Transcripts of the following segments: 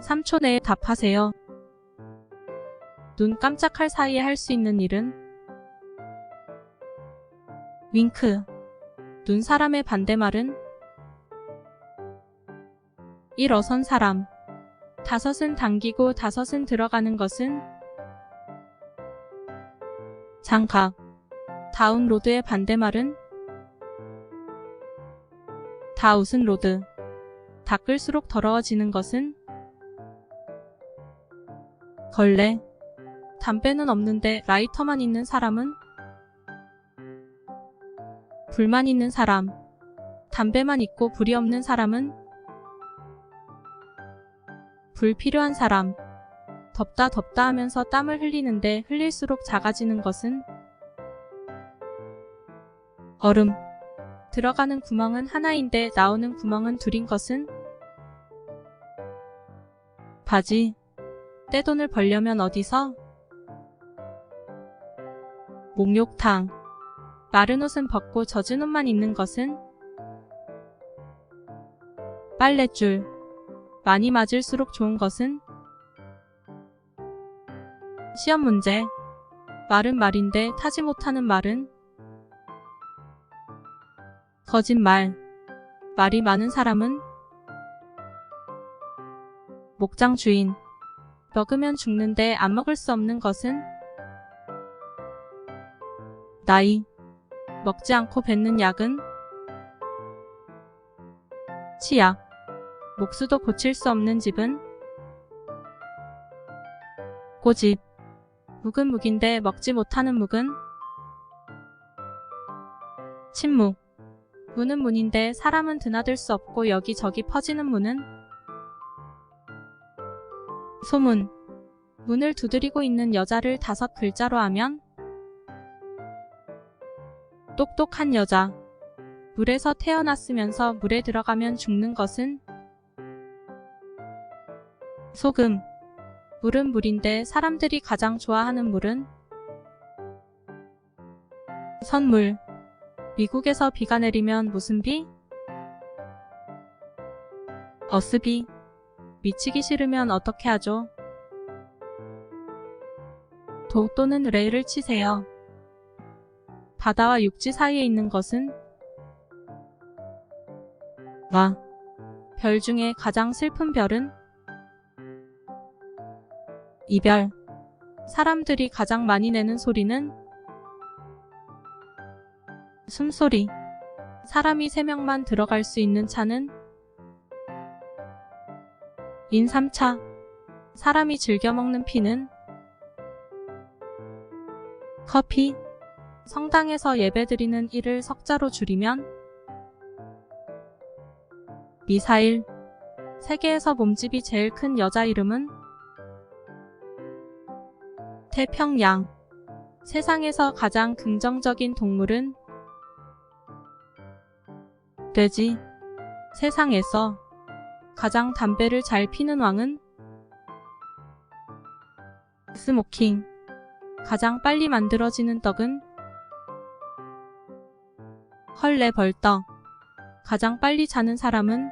3초 내에 답하세요. 눈 깜짝할 사이에 할 수 있는 일은? 윙크. 눈 사람의 반대말은? 일어선 사람. 다섯은 당기고 다섯은 들어가는 것은? 장각. 다운로드의 반대말은? 다웃은 로드. 닦을수록 더러워지는 것은? 걸레. 담배는 없는데 라이터만 있는 사람은? 불만 있는 사람. 담배만 있고 불이 없는 사람은? 불필요한 사람. 덥다 덥다 하면서 땀을 흘리는데 흘릴수록 작아지는 것은? 얼음. 들어가는 구멍은 하나인데 나오는 구멍은 둘인 것은? 바지. 떼돈을 벌려면 어디서? 목욕탕. 마른 옷은 벗고 젖은 옷만 입는 것은? 빨랫줄. 많이 맞을수록 좋은 것은? 시험 문제. 말은 말인데 타지 못하는 말은? 거짓말. 말이 많은 사람은? 목장 주인. 먹으면 죽는데 안 먹을 수 없는 것은? 나이. 먹지 않고 뱉는 약은? 치약. 목수도 고칠 수 없는 집은? 고집. 묵은 묵인데 먹지 못하는 묵은? 침묵. 문은 문인데 사람은 드나들 수 없고 여기저기 퍼지는 문은? 소문. 문을 두드리고 있는 여자를 다섯 글자로 하면? 똑똑한 여자. 물에서 태어났으면서 물에 들어가면 죽는 것은? 소금. 물은 물인데 사람들이 가장 좋아하는 물은? 선물. 미국에서 비가 내리면 무슨 비? 어스비. 미치기 싫으면 어떻게 하죠? 도 또는 레이를 치세요. 바다와 육지 사이에 있는 것은? 와. 별 중에 가장 슬픈 별은? 이별. 사람들이 가장 많이 내는 소리는? 숨소리. 사람이 3명만 들어갈 수 있는 차는? 인삼차. 사람이 즐겨 먹는 피는? 커피. 성당에서 예배드리는 일을 석자로 줄이면? 미사일. 세계에서 몸집이 제일 큰 여자 이름은? 태평양. 세상에서 가장 긍정적인 동물은? 돼지. 세상에서 가장 담배를 잘 피는 왕은? 스모킹. 가장 빨리 만들어지는 떡은? 헐레 벌떡. 가장 빨리 자는 사람은?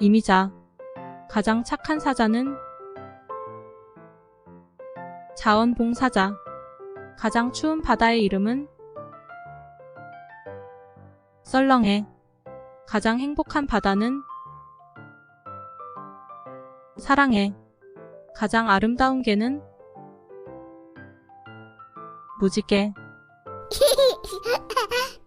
이미자. 가장 착한 사자는? 자원봉사자. 가장 추운 바다의 이름은? 썰렁해. 가장 행복한 바다는? 사랑해. 가장 아름다운 개는? 무지개.